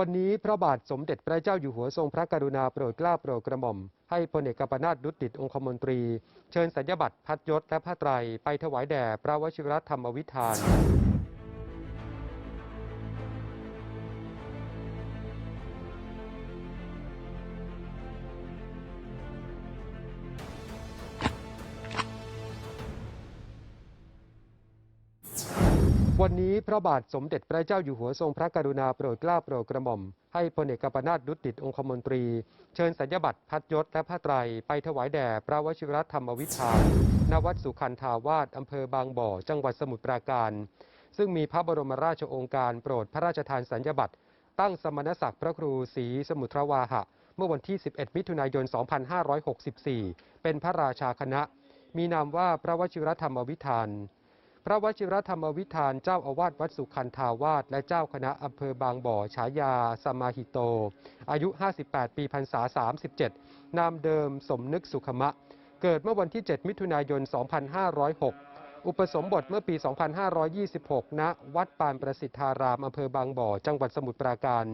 วันนี้พระบาทสมเด็จพระเจ้าอยู่หัวทรงพระกรุณาโปรดเกล้าโปรดกระหม่อม ให้พลเอกกัมปนาตดุจดิตองคมนตรี เชิญสัญญบัตรพัดยศและผ้าไตรไปถวายแด่พระวชิรธรรมวิธาน วันนี้พระบาทสมเด็จพระเจ้าอยู่หัวทรงพระกรุณาโปรดเกล้าโปรดกระหม่อม ให้พลเอกกัมปนาตดุษดิตองคมนตรี เชิญสัญญบัตรพัดยศและผ้าไตรไปถวายแด่พระวชิรธรรมวิธานณวัดสุขันธาวาสอำเภอบางบ่อ จังหวัดสมุทรปราการ ซึ่งมีพระบรมราชโองการโปรดพระราชทานสัญญบัตรตั้งสมณศักดิ์พระครูศรีสมุทรวาหะ เมื่อวันที่ 11 มิถุนายน 2564 เป็นพระราชาคณะ มีนามว่าพระวชิรธรรมวิธาน พระวชิรธรรมวิธานเจ้าอาวาสวัดสุขันธาวาสและเจ้าคณะอำเภอบางบ่อฉายา สมาหิโต อายุ 58 ปีพรรษา 37 นามเดิมสมนึกสุขมะ เกิดเมื่อวันที่ 7 มิถุนายน 2506 อุปสมบทเมื่อปี 2526 ณ วัดปานประสิทธารามอำเภอบางบ่อ จังหวัดสมุทรปราการ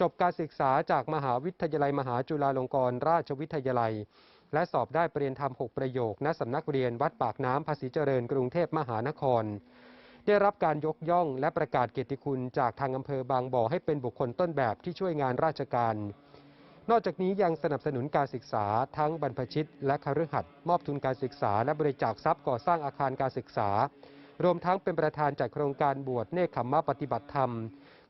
จบการศึกษาจากมหาวิทยาลัยมหาจุฬาลงกรณราชวิทยาลัย และสอบได้ปรริญญาธรรม 6 ประโยค ณสำนักเรียนวัดปากน้ำภาษีเจริญกรุงเทพมหานคร ได้รับการยกย่องและประกาศเกียรติคุณจากทางอำเภอบางบ่อให้เป็นบุคคลต้นแบบที่ช่วยงานราชการ นอกจากนี้ยังสนับสนุนการศึกษาทั้งบรรพชิต และคฤหัสถ์มอบทุนการศึกษา และบริจาคทรัพย์ก่อสร้างอาคารการศึกษา รวมทั้งเป็นประธานจัดโครงการบวชเนคขมมะปฏิบัติธรรม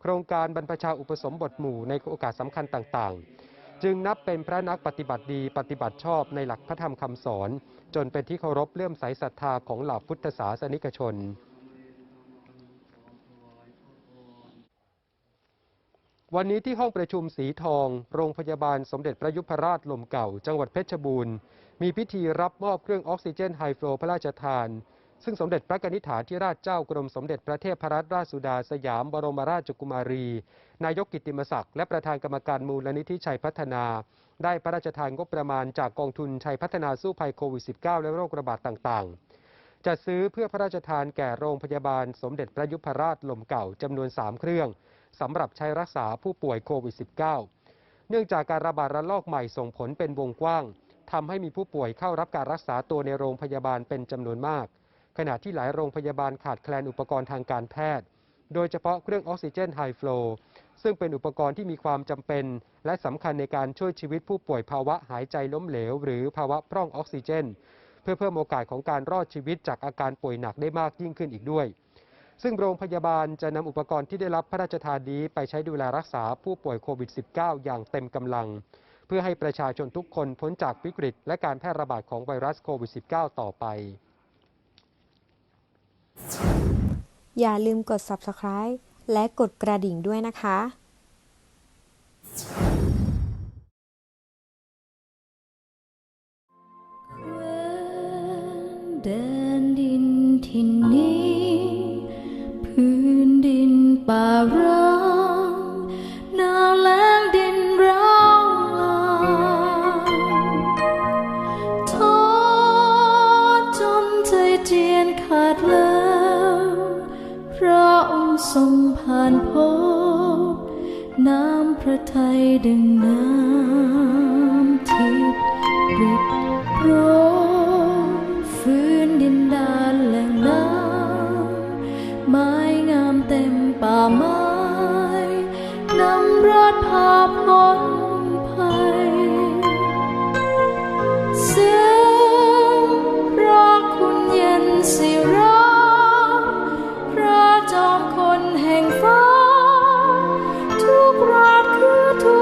โครงการบรรพชาอุปสมบทหมู่ในโอกาสสำคัญต่างๆ จึงนับเป็นพระนักปฏิบัติดีปฏิบัติชอบในหลักพระธรรมคำสอน จนเป็นที่เคารพเลื่อมใสศรัทธาของเหล่าพุทธศาสนิกชน วันนี้ที่ห้องประชุมสีทอง โรงพยาบาลสมเด็จพระยุพราชลมเก่า จังหวัดเพชรบูรณ์ มีพิธีรับมอบเครื่องออกซิเจนไฮฟลูพระราชทาน ซึ่งสมเด็จพระนิธิฐาธิราชเจ้ากรมสมเด็จพระเทพรัตนราชสุดาสยามบรมราชกุมารี นายกกิตติมศักดิ์และประธานกรรมการมูลนิธิชัยพัฒนา ได้พระราชทานงบประมาณจากกองทุนชัยพัฒนาสู้ภัยโควิด -19 และโรคระบาดต่างๆ จัดซื้อเพื่อพระราชทานแก่โรงพยาบาลสมเด็จพระยุพราชลมเก่าจำนวน 3 เครื่องสำหรับใช้รักษาผู้ป่วยโควิด -19 เนื่องจากการระบาดระลอกใหม่ส่งผลเป็นวงกว้างทำให้มีผู้ป่วยเข้ารับการรักษาตัวในโรงพยาบาลเป็นจำนวนมาก ขณะที่หลายโรงพยาบาลขาดแคลนอุปกรณ์ทางการแพทย์ โดยเฉพาะเครื่องออกซิเจนไฮฟลูซึ่งเป็นอุปกรณ์ที่มีความจำเป็น และสำคัญในการช่วยชีวิตผู้ป่วยภาวะหายใจล้มเหลว หรือภาวะพร่องออกซิเจน เพื่อเพิ่มโอกาสของการรอดชีวิตจากอาการป่วยหนักได้มากยิ่งขึ้นอีกด้วย ซึ่งโรงพยาบาลจะนำอุปกรณ์ที่ได้รับพระราชทานนี้ไปใช้ดูแลรักษาผู้ป่วยโควิด -19 อย่างเต็มกำลัง เพื่อให้ประชาชนทุกคนพ้นจากวิกฤต และการแพร่ระบาดของไวรัสโควิด -19 ต่อไป อย่าลืมกด subscribe และกดกระดิ่งด้วยนะคะแดนดินที่นี้ พื้นดินป่ารา เจียนขาดแล้วพระองค์ทรงผ่านพบ น้ำพระทัยดึงน้ำทิพย์ริบโปรฟื้นดินดานแหล่งน้ำไม้งามเต็มป่าไม้นำรอดพาพ้น ทุ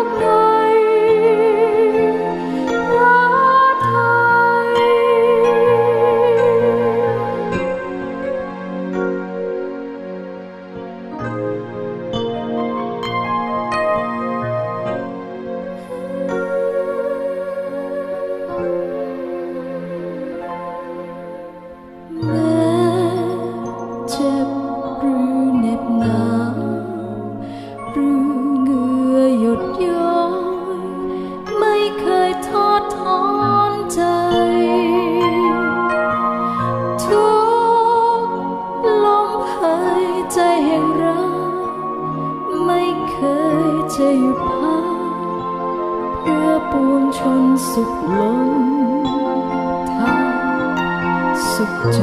ชนสุขล้นทางสุขใจ